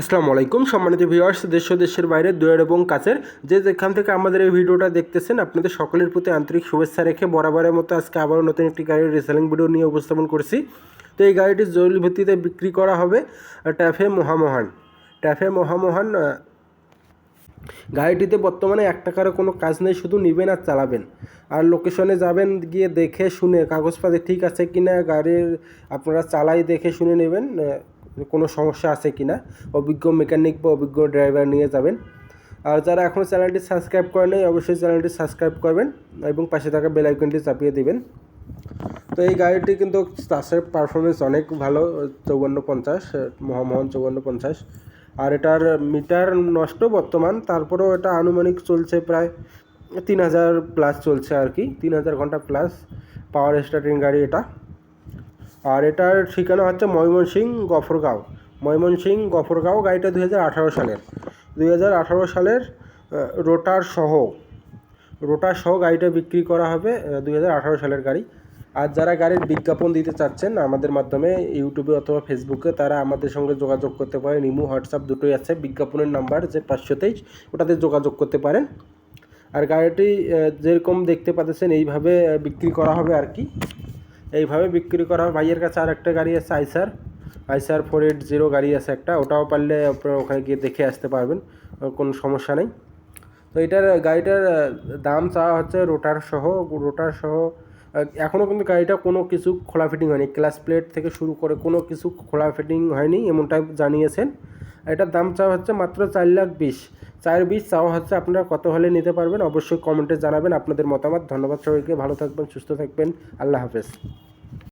আসসালামু আলাইকুম সম্মানিত ভিউয়ার্স, দেশ দেশের বাইরে দূরের এবং কাছের যে যেখান থেকে আমাদের এই ভিডিওটা দেখতেছেন, আপনাদের সকলের প্রতি আন্তরিক শুভেচ্ছা রেখে বরাবরের মতো আজকে আবারও নতুন একটি গাড়ির রিসেলিং ভিডিও নিয়ে উপস্থাপন করছি। তো এই গাড়িটি জরুরি ভিত্তিতে বিক্রি করা হবে ট্যাফে মহামহান। ট্যাফে মহামহান গাড়িটিতে বর্তমানে এক টাকারও কোনো কাজ নেই, শুধু নেবেন আর চালাবেন। আর লোকেশনে যাবেন, গিয়ে দেখে শুনে, কাগজপাতি ঠিক আছে কিনা, গাড়ির আপনারা চালাই দেখে শুনে নেবেন কোনো সমস্যা আছে কিনা, অভিজ্ঞ মেকানিক বা অভিজ্ঞ ড্রাইভার নিয়ে যাবেন। আর যারা এখনও চ্যানেলটি সাবস্ক্রাইব করেন অবশ্যই চ্যানেলটি সাবস্ক্রাইব করবেন এবং পাশে থাকা বেল আইকনটি চাপিয়ে দিবেন। তো এই গাড়িটি কিন্তু চাষের পারফরমেন্স অনেক ভালো চৌবান্ন পঞ্চাশ, মহামোহন চৌবান্ন পঞ্চাশ। আর এটার মিটার নষ্ট বর্তমান, তারপরেও এটা আনুমানিক চলছে প্রায় তিন হাজার প্লাস চলছে আর কি, তিন হাজার ঘণ্টা প্লাস পাওয়ার স্টার্টিং গাড়ি এটা। আর এটার ঠিকানা হচ্ছে ময়মনসিং গফরগাঁও। ময়মনসিং গফরগাঁও, গাড়িটা দু হাজার আঠারো সালের। দুই হাজার আঠারো সালের রোটার সহ রোটার সহ গাড়িটা বিক্রি করা হবে দুই হাজার আঠারো সালের গাড়ি। আর যারা গাড়ির বিজ্ঞাপন দিতে চাচ্ছেন, আমাদের মাধ্যমে ইউটিউবে অথবা ফেসবুকে তারা আমাদের সঙ্গে যোগাযোগ করতে পারেন। ইমো, হোয়াটসঅ্যাপ দুটোই আছে, বিজ্ঞাপনের নাম্বার যে পাঁচশো তেইশ, ওটাতে যোগাযোগ করতে পারেন। আর গাড়িটি যেরকম দেখতে পাচ্ছেন, এইভাবে বিক্রি করা হবে আর কি। এইভাবে বিক্রি করা হবে ভাইয়ের কাছে আর একটা গাড়ি আছে আইসার। আইসার ফোর এইট জিরো গাড়ি আছে একটা। ওটাও পারলে আপনারা ওখানে গিয়ে দেখে আসতে পারবেন। কোনো সমস্যা নেই। তো এটার গাড়িটার দাম চাওয়া হচ্ছে রোটার সহ রোটার সহ এখনও কিন্তু গাড়িটা কোনো কিছু খোলা ফিটিং হয়নি। ক্লাস প্লেট থেকে শুরু করে কোনো কিছু খোলা ফিটিং হয়নি, এমনটাই জানিয়েছেন। এটার দাম চাওয়া হচ্ছে মাত্র চার লাখ বিশ। চার বীজ চাওয়া হচ্ছে আপনারা কত হলে নিতে পারবেন? অবশ্যই কমেন্টে জানাবেন আপনাদের মতামত। ধন্যবাদ সবাইকে, ভালো থাকবেন, সুস্থ থাকবেন। আল্লাহ হাফেজ।